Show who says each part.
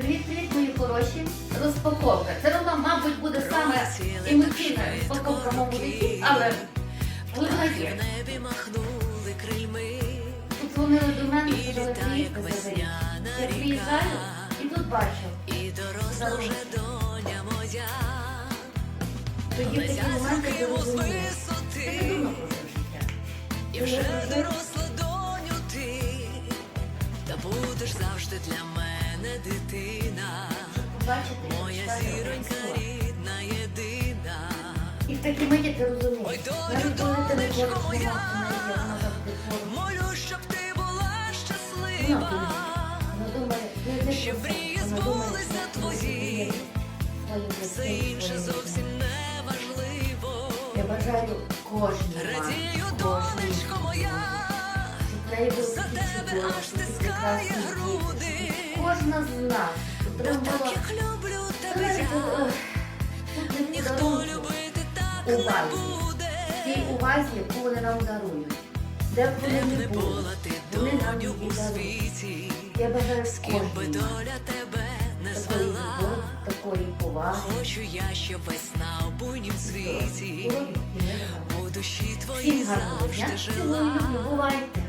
Speaker 1: Привіт, привіт, мої хороші. Розпаковка. Це вона, мабуть, буде саме емоційна розпаковка в моєму але вона є.
Speaker 2: небі махнули крильми,
Speaker 1: Тут дзвонили до мене,
Speaker 2: І
Speaker 1: сказали, приїхати
Speaker 2: весняна
Speaker 1: Я приїжджаю і тут бачу.
Speaker 2: і доросла вже доня моя,
Speaker 1: Тоді в такі моменти
Speaker 2: з
Speaker 1: розумієш. Ти не думав про це життя.
Speaker 2: і вже доросла доню ти, та будеш завжди для мене дитина,
Speaker 1: Побачити,
Speaker 2: моя зіронька рідна, єдина.
Speaker 1: І в такі миті ти розумієш. Навіть коли ти не знімати на поруч.
Speaker 2: Молю, щоб ти була щаслива.
Speaker 1: буде. Вона думає,
Speaker 2: Щоб
Speaker 1: про
Speaker 2: мрії збулися твої. Все інше зовсім не важливо.
Speaker 1: Я бажаю кожній
Speaker 2: Радію, донечко моя, за тебе аж стискає груди.
Speaker 1: Кожна з нас
Speaker 2: Бо так як люблю тебе я,
Speaker 1: не
Speaker 2: ніхто любити так не буде.
Speaker 1: тій увазі, яку вони нам дарують. Де б вони не
Speaker 2: не
Speaker 1: були, вони нам
Speaker 2: у
Speaker 1: дарують. Я бажаю
Speaker 2: з ким би доля тебе не
Speaker 1: такої любові, такої поваги.
Speaker 2: Хочу я, щоб весна у буйнім світі у душі
Speaker 1: дня,
Speaker 2: завжди жила.
Speaker 1: бувайте.